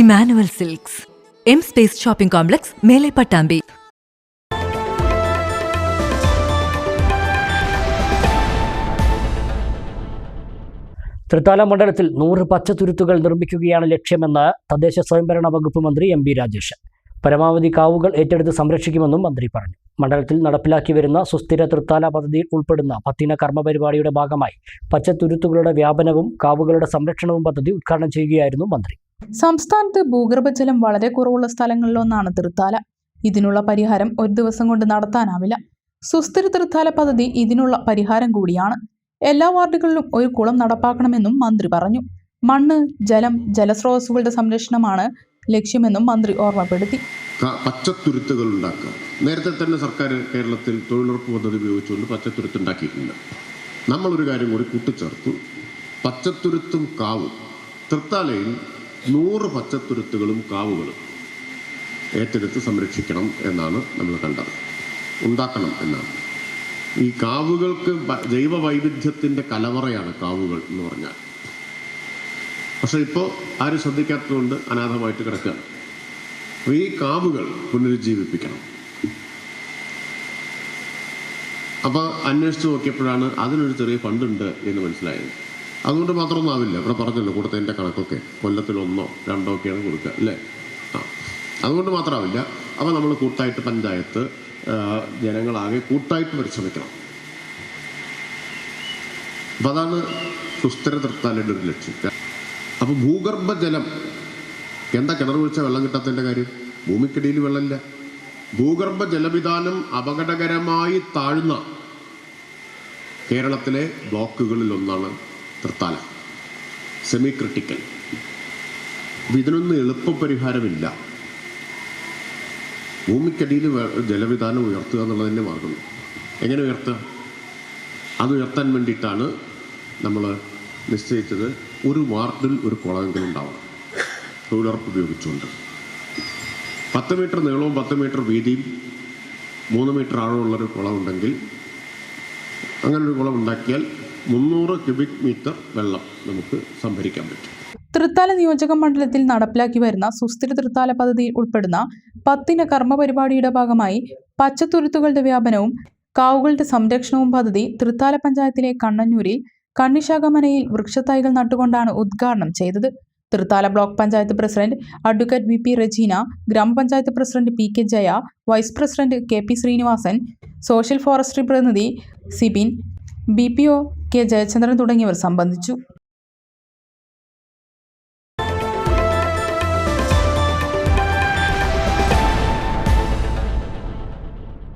Emmanuel Silks. M Space shopping complex മേലെ പട്ടാമ്പി. തൃത്താല മണ്ഡലത്തിൽ നൂറ് പച്ചത്തുരുത്തുകൾ നിർമ്മിക്കുകയാണ് ലക്ഷ്യമെന്ന് തദ്ദേശ സ്വയംഭരണ വകുപ്പ് മന്ത്രി എം ബി രാജേഷ് പരമാവധി കാവുകൾ ഏറ്റെടുത്ത് സംരക്ഷിക്കുമെന്നും മന്ത്രി പറഞ്ഞു. മണ്ഡലത്തിൽ നടപ്പിലാക്കി വരുന്ന സുസ്ഥിര തൃത്താല പദ്ധതിയിൽ ഉൾപ്പെടുന്ന പത്തിന കർമ്മ പരിപാടിയുടെ ഭാഗമായി പച്ചത്തുരുത്തുകളുടെ വ്യാപനവും കാവുകളുടെ സംരക്ഷണവും പദ്ധതി ഉദ്ഘാടനം ചെയ്യുകയായിരുന്നു മന്ത്രി. സംസ്ഥാനത്ത് ഭൂഗർഭജലം വളരെ കുറവുള്ള സ്ഥലങ്ങളിലൊന്നാണ് തൃത്താല ഇതിനുള്ള പരിഹാരം ഒരു ദിവസം കൊണ്ട് നടത്താനാവില്ല. സുസ്ഥിര തൃത്താല പദ്ധതി ഇതിനുള്ള പരിഹാരം കൂടിയാണ്. എല്ലാ വാർഡുകളിലും ഒരു കുളം നടപ്പാക്കണമെന്നും മന്ത്രി പറഞ്ഞു. മണ്ണ് ജലം ജലസ്രോതസ്സുകളുടെ സംരക്ഷണമാണ് ലക്ഷ്യമെന്നും മന്ത്രി ഓർമ്മപ്പെടുത്തി. പച്ചത്തുരുത്തുകൾ ഉണ്ടാക്കുക നേരത്തെ തന്നെ സർക്കാർ കേരളത്തിൽ തൊഴിലുറപ്പ് പദ്ധതി ഉപയോഗിച്ചുകൊണ്ട് പച്ചത്തുരുത്ത് ഉണ്ടാക്കിയിട്ടുണ്ട്. നമ്മളൊരു കാര്യം കൂടി കൂട്ടിച്ചേർത്തു. പച്ചത്തുരുത്തും കാവും. തൃത്താലയിൽ നൂറ് പച്ചത്തുരുത്തുകളും കാവുകളും ഏറ്റെടുത്ത് സംരക്ഷിക്കണം എന്നാണ് നമ്മൾ കണ്ടത്. ഉണ്ടാക്കണം എന്നാണ്. ഈ കാവുകൾക്ക് ജൈവ വൈവിധ്യത്തിന്റെ കലവറയാണ് കാവുകൾ എന്ന് പറഞ്ഞാൽ. പക്ഷേ ഇപ്പോൾ ആരും ശ്രദ്ധിക്കാത്തതുകൊണ്ട് അനാഥമായിട്ട് കിടക്കുകയാണ്. അപ്പോൾ ഈ കാവുകൾ പുനരുജ്ജീവിപ്പിക്കണം. അപ്പോൾ അന്വേഷിച്ച് നോക്കിയപ്പോഴാണ് അതിനൊരു ചെറിയ ഫണ്ടുണ്ട് എന്ന് മനസ്സിലായത്. അതുകൊണ്ട് മാത്രമൊന്നും ആവില്ല ഇവിടെ പറഞ്ഞല്ലോ കൊടുത്തതിന്റെ കണക്കൊക്കെ. കൊല്ലത്തിൽ ഒന്നോ രണ്ടോ ഒക്കെയാണ് കൊടുക്കുക അല്ലേ? ആ. അതുകൊണ്ട് മാത്രമാവില്ല. അപ്പോൾ നമ്മൾ കൂട്ടായിട്ട് പഞ്ചായത്ത് ജനങ്ങളാകെ കൂട്ടായിട്ട് പരിശ്രമിക്കണം. അപ്പം അതാണ് സുസ്ഥിര തൃപ്താലയുടെ ഒരു ലക്ഷ്യം. അപ്പോൾ ഭൂഗർഭജലം എന്താ കിണർ കുഴിച്ചാൽ വെള്ളം കിട്ടാത്തതിന്റെ കാര്യം? ഭൂമിക്കടിയിൽ വെള്ളമില്ല. ഭൂഗർഭ ജലവിധാനം അപകടകരമായി താഴ്ന്ന കേരളത്തിലെ ബ്ലോക്കുകളിൽ ഒന്നാണ് തൃത്താല. സെമി ക്രിട്ടിക്കൽ ഇതിനൊന്നും എളുപ്പ പരിഹാരമില്ല ഭൂമിക്കടിയിൽ ജലവിധാനം ഉയർത്തുക എന്നുള്ളതിന്റെ മാർഗം. എങ്ങനെ ഉയർത്തുക? അത് ഉയർത്താൻ വേണ്ടിയിട്ടാണ് നമ്മൾ നിശ്ചയിച്ചത് ഒരു വാർഡിൽ ഒരു കുളമെങ്കിലും ഉണ്ടാവണം. തൊഴിലുറപ്പ് ഉപയോഗിച്ചുകൊണ്ട്. പത്ത് മീറ്റർ നീളവും പത്ത് മീറ്റർ വീതിയും മൂന്ന് മീറ്റർ ആഴമുള്ളൊരു കുളമുണ്ടെങ്കിൽ അങ്ങനൊരു കുളം ഉണ്ടാക്കിയാൽ മുന്നൂറ് ക്യൂബിക് മീറ്റർ വെള്ളം നമുക്ക് സംഭരിക്കാൻ പറ്റും. തൃത്താല നിയോജക മണ്ഡലത്തിൽ നടപ്പിലാക്കി വരുന്ന സുസ്ഥിര തൃത്താല പദ്ധതിയിൽ ഉൾപ്പെടുന്ന പത്തിന കർമ്മ പരിപാടിയുടെ ഭാഗമായി പച്ചത്തുരുത്തുകളുടെ വ്യാപനവും കാവുകളുടെ സംരക്ഷണവും പദ്ധതി തൃത്താല പഞ്ചായത്തിലെ കണ്ണന്നൂരിൽ കണ്ണിശാഖമനയിൽ വൃക്ഷത്തൈകൾ നട്ടുകൊണ്ടാണ് ഉദ്ഘാടനം ചെയ്തത്. Thrithala block panchayat president advocate V P Rajeena ഗ്രാമപഞ്ചായത്ത് president P K Jaya vice president K P Sreenivasan social forestry പ്രതിനിധി Sibin B P O K Jayachandran തുടങ്ങിയവർ സംബന്ധിച്ചു